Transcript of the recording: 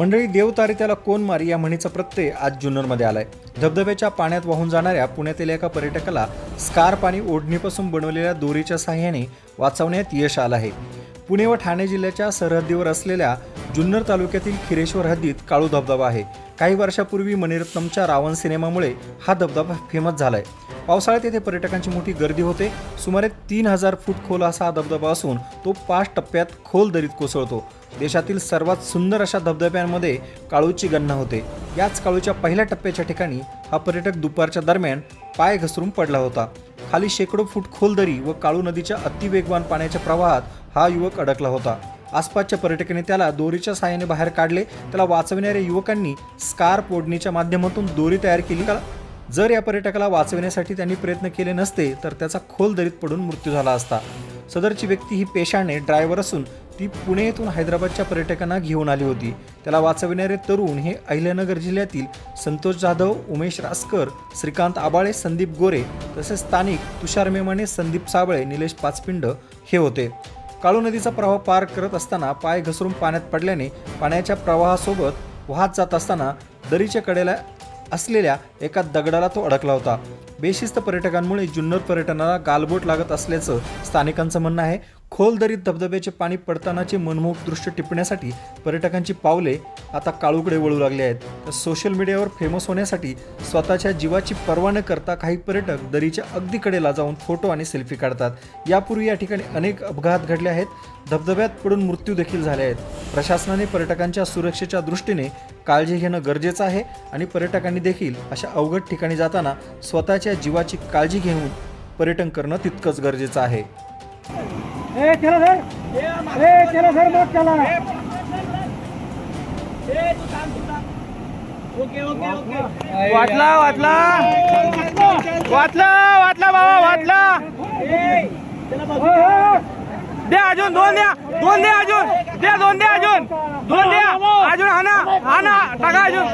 मंडळी देवतारे त्याला कोण मारी या म्हणीचा प्रत्यय आज जुन्नरमध्ये आलाय. धबधब्याच्या पाण्यात वाहून जाणाऱ्या पुण्यातील एका पर्यटकाला स्कार्प आणि ओढणीपासून बनवलेल्या दोरीच्या साह्याने वाचवण्यात यश आलं आहे. पुणे व ठाणे जिल्ह्याच्या सरहद्दीवर असलेल्या जुन्नर तालुक्यातील खिरेश्वर हद्दीत काळू धबधबा आहे. काही वर्षापूर्वी मणिरत्नमच्या रावण सिनेमामुळे हा धबधबा फेमस झालाय. पावसाळ्यात येथे पर्यटकांची मोठी गर्दी होते. सुमारे तीन हजार फूट खोल असा हा धबधबा असून तो पाच टप्प्यात खोल दरीत कोसळतो. देशातील सर्वात सुंदर अशा धबधब्यांमध्ये काळूची गणना होते. याच काळूच्या पहिल्या टप्प्याच्या ठिकाणी हा पर्यटक दुपारच्या दरम्यान पाय घसरून पडला होता. खाली शेकडो फूट खोल दरी व काळू नदीच्या अतिवेगवान पाण्याच्या प्रवाहात हा युवक अडकला होता. आसपासच्या पर्यटकांनी त्याला दोरीच्या साहाय्याने बाहेर काढले. त्याला वाचविणाऱ्या युवकांनी स्कार्प ओढणीच्या माध्यमातून दोरी तयार केली. जर या पर्यटकाला वाचविण्यासाठी त्यांनी प्रयत्न केले नसते तर त्याचा खोल दरीत पडून मृत्यू झाला असता. सदरची व्यक्ती ही पेशाने ड्रायव्हर असून ती पुणे येथून हैदराबादच्या पर्यटकांना घेऊन आली होती. त्याला वाचविणारे तरुण हे अहिल्यानगर जिल्ह्यातील संतोष जाधव उमेश रासकर श्रीकांत आबाळे संदीप गोरे तसेच स्थानिक तुषार मेमाने संदीप साबळे निलेश पाचपिंड हे होते. काळू नदीचा प्रवाह पार करत असताना पाय घसरून पाण्यात पडल्याने पाण्याच्या प्रवाहासोबत वाहत जात असताना दरीच्या कडेला असलेल्या एका दगडाला तो अडकला होता. बेशिस्त पर्यटकांमुळे जुन्नर पर्यटनाला गालबोट लागत असल्याचं स्थानिकांचं म्हणणं आहे. खोल दरीत धबधब्याचे पाणी पडतानाचे मनमोहक दृश्य टिपण्यासाठी पर्यटकांची पावले आता काळूकडे वळू लागले आहेत. तर सोशल मीडियावर फेमस होण्यासाठी स्वतःच्या जीवाची पर्वा न करता काही पर्यटक दरीच्या अगदी कडेला जाऊन फोटो आणि सेल्फी काढतात. यापूर्वी या ठिकाणी अनेक अपघात घडले आहेत. धबधब्यात पडून मृत्यू देखील झाले आहेत. प्रशासनाने पर्यटकांच्या सुरक्षेच्या दृष्टीने काळजी घेणं गरजेचं आहे आणि पर्यटकांनी देखील अशा अवघड ठिकाणी जाताना स्वतःच्या जीवाची काळजी घेऊन पर्यटन करणं तितकंच गरजेचं आहे. ए चला सर ए चला सर बोट चला वाचला वाचला वाचला वाचला बाबा वाचला द्या अजून दोन द्या. दोन द्या अजून. द्या दोन द्या अजून. दोन द्या. अजून हाना हाना टाका अजून.